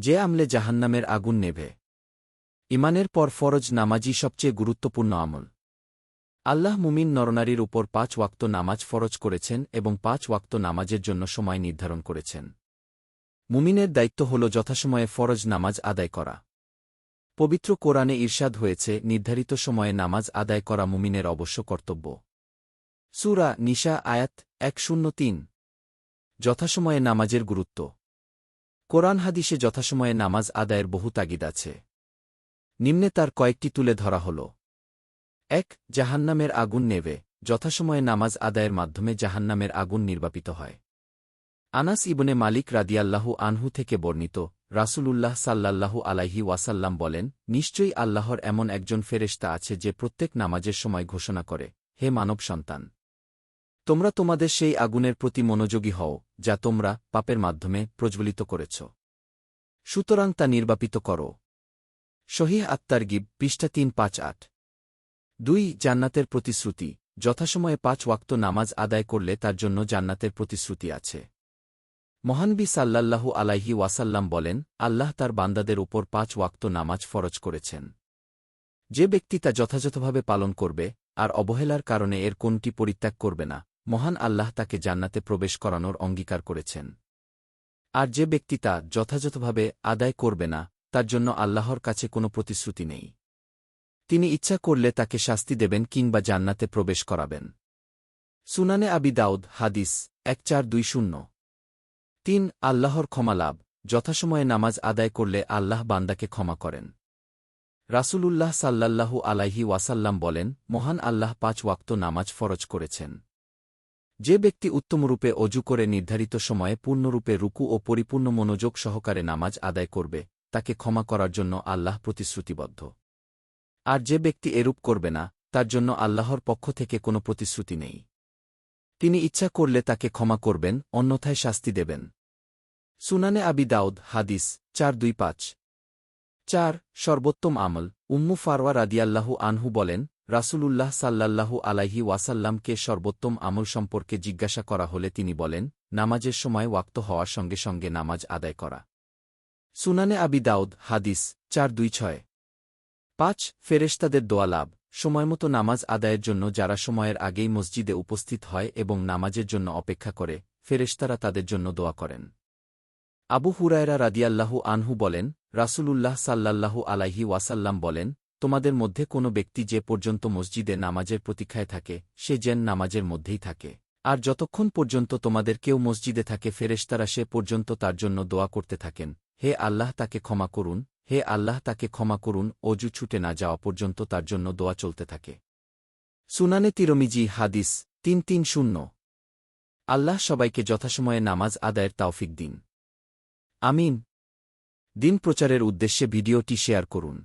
যে আমলে জাহান্নামের আগুন নেভে ইমানের পর ফরজ নামাজই সবচেয়ে গুরুত্বপূর্ণ আমল। আল্লাহ মুমিন নরনারীর উপর পাঁচ ওয়াক্ত নামাজ ফরজ করেছেন এবং পাঁচ ওয়াক্ত নামাজের জন্য সময় নির্ধারণ করেছেন। মুমিনের দায়িত্ব হল যথাসময়ে ফরজ নামাজ আদায় করা। পবিত্র কোরআনে ঈর্ষাদ হয়েছে, নির্ধারিত সময়ে নামাজ আদায় করা মুমিনের অবশ্য কর্তব্য। সুরা নিশা আয়াত এক শূন্য তিন। যথাসময়ে নামাজের গুরুত্ব। কোরআন হাদিসে যথাসময়ে নামাজ আদায়ের বহু তাগিদ আছে। নিম্নে তার কয়েকটি তুলে ধরা হল। এক, জাহান্নামের আগুন নেবে যথাসময়ে নামাজ আদায়ের মাধ্যমে জাহান্নামের আগুন নির্বাপিত হয়। আনাস ইবনে মালিক রাদিয়াল্লাহু আনহু থেকে বর্ণিত, রাসূলুল্লাহ সাল্লাল্লাহু আলাইহি ওয়াসাল্লাম বলেন, নিশ্চয়ই আল্লাহর এমন একজন ফেরেশতা আছে যে প্রত্যেক নামাজের সময় ঘোষণা করে, হে মানব সন্তান তোমরা তোমাদের সেই আগুনের প্রতি মনোযোগী হও, যা তোমরা পাপের মাধ্যমে প্রজ্বলিত করেছ। সুতরাং তা নির্বাপিত করো। শহীহ আত্মার গিব, পৃষ্ঠা তিন, পাঁচ, আট। দুই, জান্নাতের প্রতিশ্রুতি, যথাসময়ে পাঁচ ওয়াক্ত নামাজ আদায় করলে তার জন্য জান্নাতের প্রতিশ্রুতি আছে। মহানবী সাল্লাল্লাহু আলাইহি ওয়াসাল্লাম বলেন, আল্লাহ তার বান্দাদের উপর পাঁচ ওয়াক্ত নামাজ ফরজ করেছেন। যে ব্যক্তি তা যথাযথভাবে পালন করবে, আর অবহেলার কারণে এর কোনটি পরিত্যাগ করবে না মহান আল্লাহ তাকে জান্নাতে প্রবেশ করানোর অঙ্গীকার করেছেন। আর যে ব্যক্তি তা যথাযথভাবে আদায় করবে না, তার জন্য আল্লাহর কাছে কোনো প্রতিশ্রুতি নেই। তিনি ইচ্ছা করলে তাকে শাস্তি দেবেন কিংবা জান্নাতে প্রবেশ করাবেন। সুনানে আবি দাউদ, হাদিস, এক চার দুই শূন্য। তিন, আল্লাহর ক্ষমা লাভ, যথাসময়ে নামাজ আদায় করলে আল্লাহ বান্দাকে ক্ষমা করেন। রাসূলুল্লাহ সাল্লাল্লাহু আলাইহি ওয়াসাল্লাম বলেন, মহান আল্লাহ পাঁচ ওয়াক্ত নামাজ ফরজ করেছেন। যে ব্যক্তি উত্তমরূপে অজু করে নির্ধারিত সময়ে পূর্ণরূপে রুকু ও পরিপূর্ণ মনোযোগ সহকারে নামাজ আদায় করবে, তাকে ক্ষমা করার জন্য আল্লাহ প্রতিশ্রুতিবদ্ধ। আর যে ব্যক্তি এরূপ করবে না, তার জন্য আল্লাহর পক্ষ থেকে কোনো প্রতিশ্রুতি নেই। তিনি ইচ্ছা করলে তাকে ক্ষমা করবেন, অন্যথায় শাস্তি দেবেন। সুনানে আবি দাউদ, হাদিস, চার দুই পাঁচ। চার, সর্বোত্তম আমল, উম্মু ফারওয়া রাদিয়াল্লাহু আনহু বলেন রাসূলুল্লাহ সাল্লাল্লাহু আলাইহি ওয়াসাল্লামকে সর্বোত্তম আমল সম্পর্কে জিজ্ঞাসা করা হলে তিনি বলেন, নামাজের সময় ওয়াক্ত হওয়ার সঙ্গে সঙ্গে নামাজ আদায় করা। সুনানে আবি দাউদ, হাদিস, চার দুই ছয়। পাঁচ, ফেরেশতাদের দোয়া লাভ, সময়মতো নামাজ আদায়ের জন্য যারা সময়ের আগেই মসজিদে উপস্থিত হয় এবং নামাজের জন্য অপেক্ষা করে, ফেরেশতারা তাদের জন্য দোয়া করেন। আবু হুরায়রা রাদিয়াল্লাহু আনহু বলেন, রাসূলুল্লাহ সাল্লাল্লাহু আলাইহি ওয়াসাল্লাম বলেন তোমাদের মধ্যে কোনো ব্যক্তি যে পর্যন্ত মসজিদে নামাজের প্রতীক্ষায় থাকে, সে যেন নামাজের মধ্যেই থাকে। আর যতক্ষণ পর্যন্ত তোমাদের কেউ মসজিদে থাকে, ফেরেশতারা সে পর্যন্ত তার জন্য দোয়া করতে থাকেন, হে আল্লাহ তাকে ক্ষমা করুন, হে আল্লাহ তাকে ক্ষমা করুন, অজু ছুটে না যাওয়া পর্যন্ত তার জন্য দোয়া চলতে থাকে। সুনানে তিরমিজি, হাদিস তিন তিন শূন্য। আল্লাহ সবাইকে যথাসময়ে নামাজ আদায়ের তাওফিক দিন। আমিন। দিন প্রচারের উদ্দেশ্যে ভিডিওটি শেয়ার করুন।